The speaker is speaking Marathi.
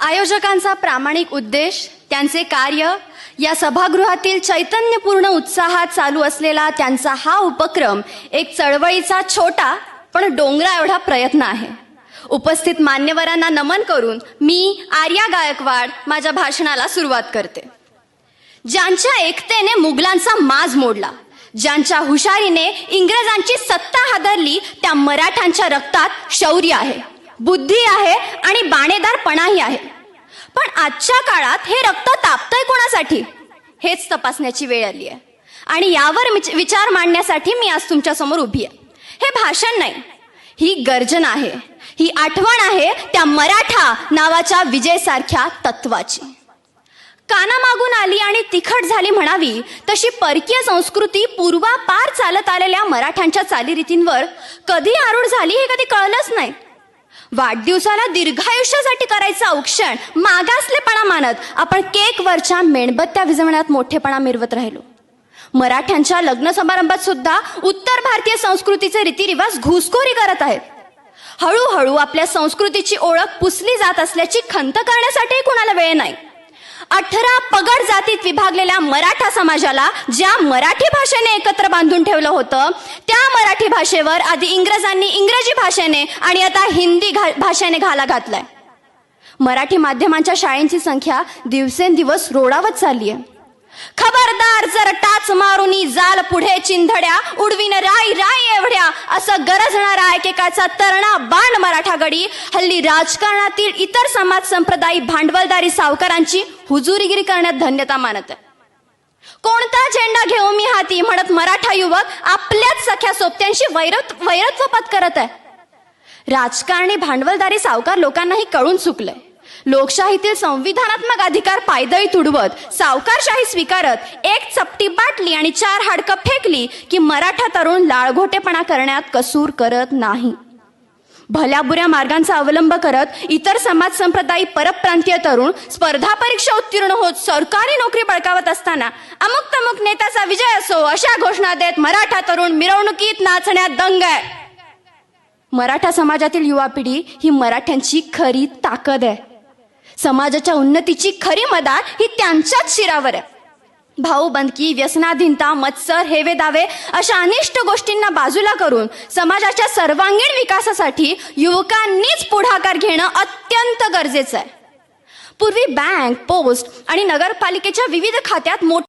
आयोजकांचा प्रामाणिक उद्देश त्यांचे कार्य या सभागृहातील चैतन्यपूर्ण उत्साहात चालू असलेला त्यांचा हा उपक्रम एक चळवळीचा छोटा पण डोंगरा एवढा प्रयत्न आहे. उपस्थित मान्यवरांना नमन करून मी आर्या गायकवाड माझ्या भाषणाला सुरुवात करते. ज्यांच्या एकतेने मुघलांचा माज मोडला ज्यांच्या हुशारीने इंग्रजांची सत्ता हादरली त्या मराठ्यांच्या रक्तात शौर्य आहे बुद्धी आहे आणि बाण नाही आहे. पण आजच्या काळात हे रक्त तापतंय कोणासाठी? हेच तपासण्याची वेळ आली आहे. आणि यावर विचार मांडण्यासाठी मी आज तुमच्यासमोर उभी आहे. हे भाषण नाही. ही गर्जना आहे. ही आठवण आहे त्या मराठा नावाच्या विजयसारख्या तत्वाची. कानामागून आली आणि तिखट झाली म्हणावी तशी परकीय संस्कृती पूर्वापार चालत आलेल्या मराठ्यांच्या चालीरीतींवर कधी आरूढ झाली हे कधी कळलंच नाही. वाढदिवसाला दीर्घायुष्यासाठी करायचं औक्षण मागासलेपणा मानत आपण केकवरच्या मेणबत्त्या विजवण्यात मोठेपणा मिरवत राहिलो. मराठ्यांच्या लग्न समारंभात सुद्धा उत्तर भारतीय संस्कृतीचे रीतिरिवाज घुसखोरी करत आहेत. हळूहळू आपल्या संस्कृतीची ओळख पुसली जात असल्याची खंत करण्यासाठी कुणाला वेळ नाही. अठरा पगड जातीत विभागलेल्या मराठा समाजाला ज्या मराठी भाषेने एकत्र बांधून ठेवलं होतं त्या मराठी भाषेवर आधी इंग्रजांनी इंग्रजी भाषेने आणि आता हिंदी घा भाषेने घाला घातलाय. मराठी माध्यमांच्या शाळेंची संख्या दिवसेंदिवस रोडावत चालली आहे खबरदार जर टाच मारून जाल पुढे चिंधड्या उडवीन राई राई एवढ्या असं गरजणारा एकेकाचा तरणा बाण मराठा गडी हल्ली राजकारणातील इतर समाज संप्रदायी भांडवलदारी सावकारांची हुजुरीगिरी करण्यात धन्यता मानत. आहे कोणता झेंडा घेऊ मी हाती? म्हणत मराठा युवक आपल्याच सख्या सोबत्यांशी वैरत वैरत्व पत्करत आहे. राजकारणी भांडवलदारी सावकार लोकांनाही कळून चुकलंय. लोकशाहीतील संविधानात्मक अधिकार पायदळी तुडवत सावकारशाही स्वीकारत एक चपटी बाटली आणि चार हाडकं फेकली की मराठा तरुण लाळघोटेपणा करण्यात कसूर करत नाही. भल्याबुऱ्या मार्गांचा अवलंब करत इतर समाज संप्रदायी परप्रांतीय तरुण स्पर्धा परीक्षा उत्तीर्ण होत सरकारी नोकरी बळकावत असताना अमुक तमुक नेत्याचा विजय असो अशा घोषणा देत मराठा तरुण मिरवणुकीत नाचण्यात दंग आहे. मराठा समाजातील युवा पिढी ही मराठ्यांची खरी ताकद आहे. समाजाच्या उन्नतीची खरी मदार ही त्यांच्याच शिरावर आहे. भाऊबंदकी व्यसनाधीनता मत्सर हेवे दावे अशा अनिष्ट गोष्टींना बाजूला करून समाजाच्या सर्वांगीण विकासासाठी युवकांनीच पुढाकार घेणं अत्यंत गरजेचं आहे. पूर्वी बँक पोस्ट आणि नगरपालिकेच्या विविध खात्यात मोठ